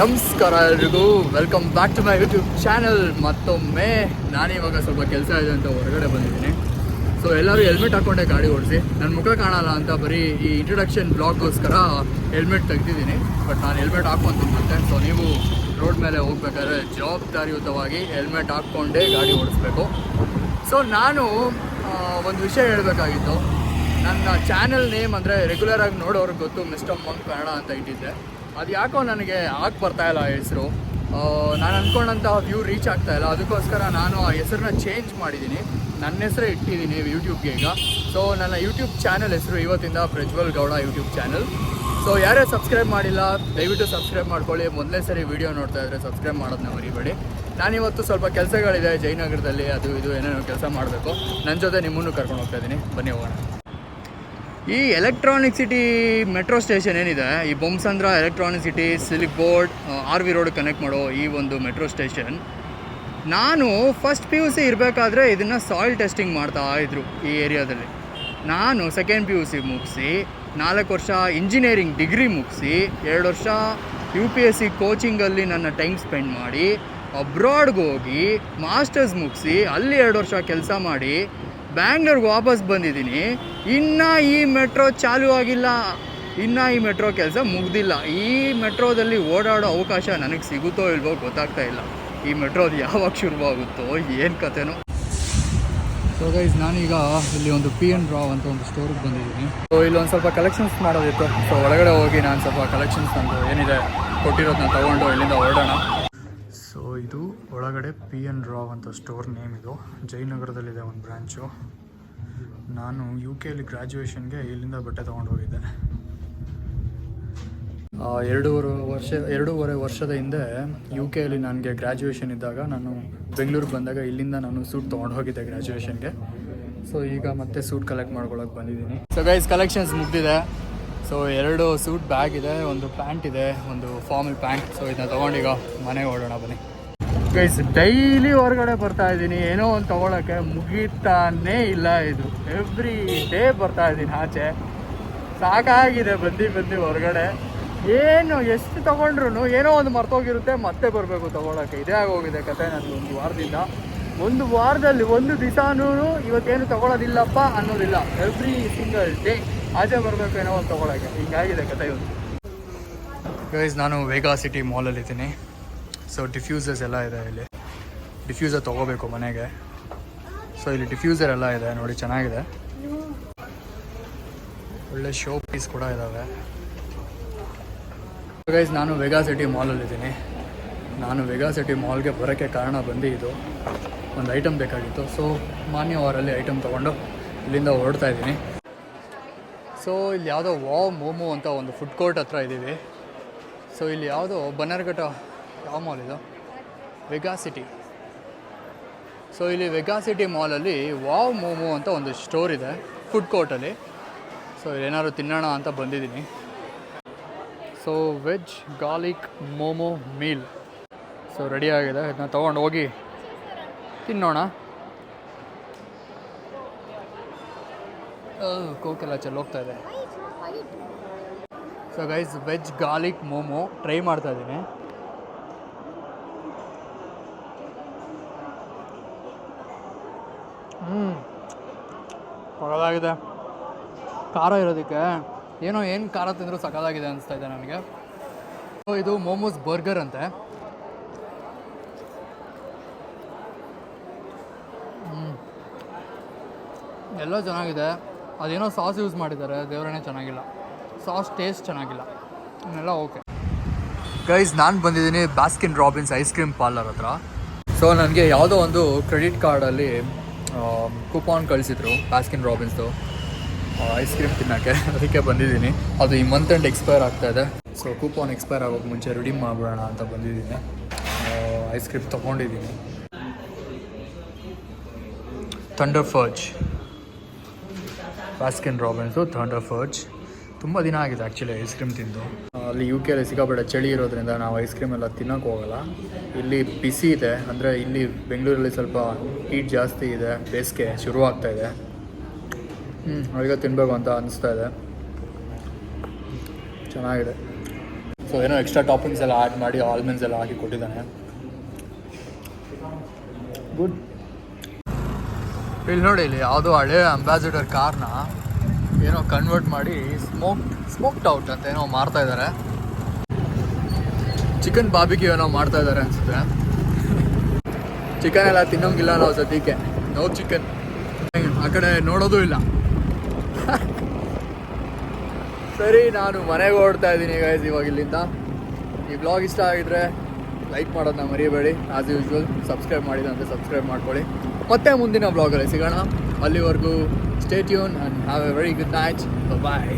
ನಮಸ್ಕಾರ ಎಲ್ರಿಗೂ. Welcome back to my YouTube channel ಮತ್ತೊಮ್ಮೆ ನಾನಿವಾಗ ಸ್ವಲ್ಪ ಕೆಲಸ ಇದೆ ಅಂತ ಹೊರಗಡೆ ಬಂದಿದ್ದೀನಿ. ಸೊ ಎಲ್ಲರೂ ಹೆಲ್ಮೆಟ್ ಹಾಕ್ಕೊಂಡೆ ಗಾಡಿ ಓಡಿಸಿ. ನನ್ನ ಮುಖ ಕಾಣಲ್ಲ ಅಂತ ಬರೀ ಈ ಇಂಟ್ರೊಡಕ್ಷನ್ ಬ್ಲಾಗ್ಗೋಸ್ಕರ ಹೆಲ್ಮೆಟ್ ತೆಗ್ದಿದ್ದೀನಿ. ಬಟ್ ನಾನು ಹೆಲ್ಮೆಟ್ ಹಾಕ್ಕೊಂತೀನಿ ಮತ್ತೆ ಸೊ ನೀವು ರೋಡ್ ಮೇಲೆ ಹೋಗ್ಬೇಕಾದ್ರೆ ಜವಾಬ್ದಾರಿಯುತವಾಗಿ ಹೆಲ್ಮೆಟ್ ಹಾಕ್ಕೊಂಡೇ ಗಾಡಿ ಓಡಿಸ್ಬೇಕು. ಸೊ ನಾನು ಒಂದು ವಿಷಯ ಹೇಳಬೇಕಾಗಿತ್ತು. ನನ್ನ ಚಾನಲ್ ನೇಮ್ ಅಂದರೆ ರೆಗ್ಯುಲರಾಗಿ ನೋಡೋರ್ಗೆ ಗೊತ್ತು ಮಿಸ್ಟರ್ ಮಂಕ್ ಕನ್ನಡ ಅಂತ ಇಟ್ಟಿದ್ದೆ. ಅದು ಯಾಕೋ ನನಗೆ ಆಗಿ ಬರ್ತಾ ಇಲ್ಲ ಹೆಸರು. ನಾನು ಅಂದ್ಕೊಂಡಂಥ ವ್ಯೂ ರೀಚ್ ಆಗ್ತಾ ಇಲ್ಲ. ಅದಕ್ಕೋಸ್ಕರ ನಾನು ಆ ಹೆಸರನ್ನ ಚೇಂಜ್ ಮಾಡಿದ್ದೀನಿ. ನನ್ನ ಹೆಸರೇ ಇಟ್ಟಿದ್ದೀನಿ ಯೂಟ್ಯೂಬ್ಗೆ ಈಗ. ಸೊ ನನ್ನ ಯೂಟ್ಯೂಬ್ ಚಾನಲ್ ಹೆಸರು ಇವತ್ತಿಂದ Prajwal Gowda YouTube channel so ಯಾರೇ ಸಬ್ಸ್ಕ್ರೈಬ್ ಮಾಡಿಲ್ಲ, ದಯವಿಟ್ಟು ಸಬ್ಸ್ಕ್ರೈಬ್ ಮಾಡ್ಕೊಳ್ಳಿ. ಮೊದಲನೇ ಸರಿ ವಿಡಿಯೋ ನೋಡ್ತಾ ಇದ್ರೆ ಸಬ್ಸ್ಕ್ರೈಬ್ ಮಾಡೋದನ್ನ ಮರಿಬೇಡಿ. ನಾನಿವತ್ತು ಸ್ವಲ್ಪ ಕೆಲಸಗಳಿದೆ ಜಯನಗರದಲ್ಲಿ, ಅದು ಇದು ಏನೇನೋ ಕೆಲಸ ಮಾಡಬೇಕು. ನನ್ನ ಜೊತೆ ನಿಮ್ಮನ್ನು ಕರ್ಕೊಂಡು ಹೋಗ್ತಾ ಇದ್ದೀನಿ. ಬನ್ನಿ ಹೋಗೋಣ. ಈ ಎಲೆಕ್ಟ್ರಾನಿಕ್ ಸಿಟಿ ಮೆಟ್ರೋ ಸ್ಟೇಷನ್ ಏನಿದೆ, ಈ Bommasandra Electronic City Silk Board R V road connect ಮಾಡೋ ಈ ಒಂದು ಮೆಟ್ರೋ ಸ್ಟೇಷನ್ ನಾನು ಫಸ್ಟ್ ಪಿ ಯು ಸಿ ಇರಬೇಕಾದ್ರೆ ಇದನ್ನು ಸಾಯಿಲ್ ಟೆಸ್ಟಿಂಗ್ ಮಾಡ್ತಾ ಇದ್ರು ಈ ಏರಿಯಾದಲ್ಲಿ ನಾನು ಸೆಕೆಂಡ್ ಪಿ ಯು ಸಿ ಮುಗಿಸಿ, ನಾಲ್ಕು ವರ್ಷ ಇಂಜಿನಿಯರಿಂಗ್ ಡಿಗ್ರಿ ಮುಗಿಸಿ, ಎರಡು ವರ್ಷ ಯು ಪಿ ಎಸ್ ಸಿ ಕೋಚಿಂಗಲ್ಲಿ ನನ್ನ ಟೈಮ್ ಸ್ಪೆಂಡ್ ಮಾಡಿ ಅಬ್ರಾಡ್ಗೆ ಹೋಗಿ ಮಾಸ್ಟರ್ಸ್ ಮುಗಿಸಿ, ಅಲ್ಲಿ ಎರಡು ವರ್ಷ ಕೆಲಸ ಮಾಡಿ ಬ್ಯಾಂಗ್ಳೂರ್ಗೆ ವಾಪಸ್ ಬಂದಿದ್ದೀನಿ. ಇನ್ನೂ ಈ ಮೆಟ್ರೋ ಚಾಲೂ ಆಗಿಲ್ಲ. ಇನ್ನೂ ಈ ಮೆಟ್ರೋ ಕೆಲಸ ಮುಗ್ದಿಲ್ಲ. ಈ ಮೆಟ್ರೋದಲ್ಲಿ ಓಡಾಡೋ ಅವಕಾಶ ನನಗೆ ಸಿಗುತ್ತೋ ಇಲ್ವೋ ಗೊತ್ತಾಗ್ತಾ ಇಲ್ಲ. ಈ ಮೆಟ್ರೋದು ಯಾವಾಗ ಶುರುವಾಗುತ್ತೋ, ಏನು ಕತೆನೋ. ಸೊ ಗೈಸ್ ನಾನೀಗ ಇಲ್ಲಿ ಒಂದು ಪಿ ಎನ್ ರಾವ್ ಅಂತ ಒಂದು ಸ್ಟೋರಿಗೆ ಬಂದಿದ್ದೀನಿ. ಸೊ ಇಲ್ಲಿ ಒಂದು ಸ್ವಲ್ಪ ಕಲೆಕ್ಷನ್ಸ್ ಮಾಡೋದಿತ್ತು. ಸೊ ಒಳಗಡೆ ಹೋಗಿ ನಾನು ಸ್ವಲ್ಪ ಕಲೆಕ್ಷನ್ಸ್ ನಂದು ಏನಿದೆ ಕೊಟ್ಟಿರೋದನ್ನ ತಗೊಂಡು ಇಲ್ಲಿಂದ ಹೊರಡೋಣ ಸೊ ಇದು ಒಳಗಡೆ ಪಿ ಎನ್ ರಾವ್ ಅಂತ ಸ್ಟೋರ್ ನೇಮ್ ಇದು. ಜಯನಗರದಲ್ಲಿದೆ ಒಂದು ಬ್ರ್ಯಾಂಚು ನಾನು ಯು ಕೆಯಲ್ಲಿ ಗ್ರ್ಯಾಜುಯೇಷನ್ಗೆ ಇಲ್ಲಿಂದ ಬಟ್ಟೆ ತೊಗೊಂಡು ಹೋಗಿದ್ದೆ. ಎರಡೂವರೆ ವರ್ಷ, ಎರಡೂವರೆ ವರ್ಷದ ಹಿಂದೆ ಯು ಕೆಯಲ್ಲಿ ನನಗೆ ಗ್ರ್ಯಾಜುಯೇಷನ್ ಇದ್ದಾಗ ನಾನು ಬೆಂಗಳೂರಿಗೆ ಬಂದಾಗ ಇಲ್ಲಿಂದ ನಾನು ಸೂಟ್ ತೊಗೊಂಡು ಹೋಗಿದ್ದೆ ಗ್ರ್ಯಾಜುಯೇಷನ್ಗೆ ಸೊ ಈಗ ಮತ್ತೆ ಸೂಟ್ ಕಲೆಕ್ಟ್ ಮಾಡ್ಕೊಳಕ್ಕೆ ಬಂದಿದ್ದೀನಿ. ಸೊ ಗೈಸ್ ಕಲೆಕ್ಷನ್ಸ್ ಮುಗ್ದಿದೆ. ಸೊ ಎರಡು ಸೂಟ್ ಬ್ಯಾಗ್ ಇದೆ, ಒಂದು ಪ್ಯಾಂಟ್ ಇದೆ, ಒಂದು ಫಾರ್ಮಲ್ ಪ್ಯಾಂಟ್ ಸೊ ಇದನ್ನ ತೊಗೊಂಡೀಗ ಮನೆಗೆ ಓಡೋಣ ಬನ್ನಿ. ಗೈಸ್ ಡೈಲಿ ಹೊರಗಡೆ ಬರ್ತಾ ಇದ್ದೀನಿ. ಏನೋ ಒಂದು ತೊಗೊಳಕ್ಕೆ ಮುಗೀತಾನೇ ಇಲ್ಲ ಇದು. ಎವ್ರಿ ಡೇ ಬರ್ತಾ ಇದ್ದೀನಿ ಆಚೆ. ಸಾಕಾಗಿದೆ ಬಂದು ಬಂದು ಹೊರಗಡೆ. ಏನು, ಎಷ್ಟು ತೊಗೊಂಡ್ರು ಏನೋ ಒಂದು ಮರ್ತೋಗಿರುತ್ತೆ, ಮತ್ತೆ ಬರಬೇಕು ತೊಗೊಳಕ್ಕೆ. ಇದೇ ಆಗೋಗಿದೆ ಕತೆ ಒಂದು ವಾರದಿಂದ. ಒಂದು ವಾರದಲ್ಲಿ ಒಂದು ದಿವಸನೂ ಇವತ್ತೇನು ತಗೊಳ್ಳೋದಿಲ್ಲಪ್ಪ ಅನ್ನೋದಿಲ್ಲ. ಎವ್ರಿ ಸಿಂಗಲ್ ಡೇ ಆಚೆ ಬರಬೇಕು ಏನೋ ಒಂದು ತಗೊಳಕ್ಕೆ. ಹಿಂಗಾಗಿದೆ ಕತೆ ಇವತ್ತು. ಗೈಸ್ ನಾನು ವೇಗಾ ಸಿಟಿ ಮಾಲಲ್ಲಿದ್ದೀನಿ ಸೊ ಡಿಫ್ಯೂಸರ್ಸ್ ಎಲ್ಲ ಇದೆ ಇಲ್ಲಿ. ಡಿಫ್ಯೂಸರ್ ತೊಗೋಬೇಕು ಮನೆಗೆ. ಸೊ ಇಲ್ಲಿ ಡಿಫ್ಯೂಸರ್ ಎಲ್ಲ ಇದೆ. ನೋಡಿ, ಚೆನ್ನಾಗಿದೆ. ಒಳ್ಳೆ ಶೋ ಪೀಸ್ ಕೂಡ ಇದ್ದಾವೆ ಗೈಸ್ ನಾನು ವೆಗಾ ಸಿಟಿ ಮಾಲಲ್ಲಿದ್ದೀನಿ ನಾನು ವೆಗಾ ಸಿಟಿ ಮಾಲ್ಗೆ ಬರೋಕ್ಕೆ ಕಾರಣ ಬಂದು ಇದು ಒಂದು ಐಟಮ್ ಬೇಕಾಗಿತ್ತು. ಸೊ ಮಾನ್ಯ ಅವರಲ್ಲಿ ಐಟಮ್ ತೊಗೊಂಡು ಇಲ್ಲಿಂದ ಹೊರಡ್ತಾ ಇದ್ದೀನಿ. ಸೊ ಇಲ್ಲಿ ಯಾವುದೋ ವಾವ್ ಮೋಮೋ ಅಂತ ಒಂದು ಫುಡ್ ಕೋರ್ಟ್ ಹತ್ರ ಇದ್ದೀವಿ ಸೊ ಇಲ್ಲಿ ಯಾವುದೋ ಬನ್ನರ್ಘಟ್ಟ ಯಾವ ಮಾಲ್ ಇದು? ವೆಗಾ ಸಿಟಿ ಸೊ ಇಲ್ಲಿ ವೆಗಾ ಸಿಟಿ ಮಾಲಲ್ಲಿ ವಾವ್ ಮೋಮೋ ಅಂತ ಒಂದು ಸ್ಟೋರ್ ಇದೆ ಫುಡ್ ಕೋರ್ಟಲ್ಲಿ ಸೊ ಏನಾದ್ರು ತಿನ್ನೋಣ ಅಂತ ಬಂದಿದ್ದೀನಿ. So veg garlic momo meal so ready ಆಗಿದೆ. ಇದನ್ನ ತೊಗೊಂಡು ಹೋಗಿ ತಿನ್ನೋಣ. ಕೋಕೆಲ್ಲ ಚೆಲ್ಲೋಗ್ತಾ ಇದೆ. So guys veg garlic momo try ಮಾಡ್ತಾ ಇದ್ದೀನಿ. ಹ್ಞೂ ಸಕದಾಗಿದೆ ಖಾರ ಇರೋದಕ್ಕೆ. ಏನೋ, ಏನು ಖಾರ ತಿಂದರೂ ಸಕದಾಗಿದೆ ಅನಿಸ್ತಾ ಇದೆ ನನಗೆ. ಇದು ಮೋಮೋಸ್ ಬರ್ಗರ್ ಅಂತೆ. ಎಲ್ಲ ಚೆನ್ನಾಗಿದೆ. ಅದೇನೋ ಸಾಸ್ ಯೂಸ್ ಮಾಡಿದ್ದಾರೆ. ದೇವರೇ ಚೆನ್ನಾಗಿಲ್ಲ. ಸಾಸ್ ಟೇಸ್ಟ್ ಚೆನ್ನಾಗಿಲ್ಲ. ಇನ್ನೆಲ್ಲ ಓಕೆ ಗೈಸ್ ನಾನು ಬಂದಿದ್ದೀನಿ Baskin Robbins ice cream parlour ಹತ್ರ. ಸೊ ನನಗೆ ಯಾವುದೋ ಒಂದು ಕ್ರೆಡಿಟ್ ಕಾರ್ಡಲ್ಲಿ ಕೂಪಾನ್ ಕಳಿಸಿದ್ರು ಬಾಸ್ಕಿನ್ ರಾಬಿನ್ಸ್ದು ಐಸ್ ಕ್ರೀಮ್ ತಿನ್ನೋಕ್ಕೆ. ಅದಕ್ಕೆ ಬಂದಿದ್ದೀನಿ. ಅದು ಈ ಮಂತ್ ಎಂಡ್ ಎಕ್ಸ್ಪೈರ್ ಆಗ್ತಾ ಇದೆ. ಸೊ ಕೂಪಾನ್ ಎಕ್ಸ್ಪೈರ್ ಆಗೋಕ್ಕೆ ಮುಂಚೆ ರಿಡೀಮ್ ಮಾಡ್ಬಿಡೋಣ ಅಂತ ಬಂದಿದ್ದೀನಿ. ಐಸ್ ಕ್ರೀಮ್ ತೊಗೊಂಡಿದ್ದೀನಿ. Thunder fudge Baskin Robbins thunder fudge ತುಂಬ ದಿನ ಆಗಿದೆ ಆ್ಯಕ್ಚುಲಿ ಐಸ್ ಕ್ರೀಮ್ ತಿಂದು. ಅಲ್ಲಿ ಯು ಕೆಲಿ ಸಿಕ್ಕಾಪಟ್ಟೆ ಚಳಿ ಇರೋದ್ರಿಂದ ನಾವು ಐಸ್ ಕ್ರೀಮ್ ಎಲ್ಲ ತಿನ್ನೋಕೆ ಹೋಗಲ್ಲ. ಇಲ್ಲಿ ಬಿಸಿ ಇದೆ, ಅಂದರೆ ಇಲ್ಲಿ ಬೆಂಗಳೂರಲ್ಲಿ ಸ್ವಲ್ಪ ಹೀಟ್ ಜಾಸ್ತಿ ಇದೆ, ಬೇಸಿಗೆ ಶುರುವಾಗ್ತಾ ಇದೆ. ಹ್ಞೂ ಈಗ ತಿನ್ನಬೇಕು ಅಂತ ಅನಿಸ್ತಾ ಇದೆ. ಚೆನ್ನಾಗಿದೆ. ಸೊ ಏನೋ ಎಕ್ಸ್ಟ್ರಾ ಟಾಪಿಂಗ್ಸ್ ಎಲ್ಲ ಆ್ಯಡ್ ಮಾಡಿ ಆಲ್ಮಂಡ್ಸ್ ಎಲ್ಲ ಹಾಕಿ ಕೊಟ್ಟಿದ್ದಾನೆ. ಗುಡ್ ಇಲ್ಲಿ ನೋಡಿ, ಇಲ್ಲಿ ಯಾವುದೋ ಹಳೆ ಅಂಬಾಸಿಡರ್ ಕಾರ್ನ ಏನೋ ಕನ್ವರ್ಟ್ ಮಾಡಿ ಸ್ಮೋಕ್ ಸ್ಮೋಕ್ಡ್ ಔಟ್ ಅಂತ ಏನೋ ಮಾಡ್ತಾ ಇದ್ದಾರೆ ಚಿಕನ್ ಬಾಬಿಗೆ ಏನೋ ಮಾಡ್ತಾ ಇದ್ದಾರೆ ಅನ್ಸುತ್ತೆ. ಚಿಕನ್ ಎಲ್ಲ ತಿನ್ನೋಂಗಿಲ್ಲ ನಾವು ಸದ್ಯಕ್ಕೆ. ನೋ ಚಿಕನ್ ಆ ಕಡೆ ನೋಡೋದು ಇಲ್ಲ. ಸರಿ, ನಾನು ಮನೆಗೆ ಓಡ್ತಾ ಇದ್ದೀನಿ ಗೈಸ್ ಇವಾಗ ಇಲ್ಲಿಂದ. ಈ ಬ್ಲಾಗ್ ಇಷ್ಟ ಆಗಿದ್ರೆ ಲೈಕ್ ಮಾಡೋದನ್ನ ಮರಿಬೇಡಿ. ಆಸ್ ಯೂಶ್ವಲ್ ಸಬ್ಸ್ಕ್ರೈಬ್ ಮಾಡಿದಂತೆ ಸಬ್ಸ್ಕ್ರೈಬ್ ಮಾಡ್ಕೊಳ್ಳಿ. ಮತ್ತೆ ಮುಂದಿನ ಬ್ಲಾಗಲ್ಲಿ ಸಿಗೋಣ. ಅಲ್ಲಿವರೆಗೂ stay tune and have a very good night bye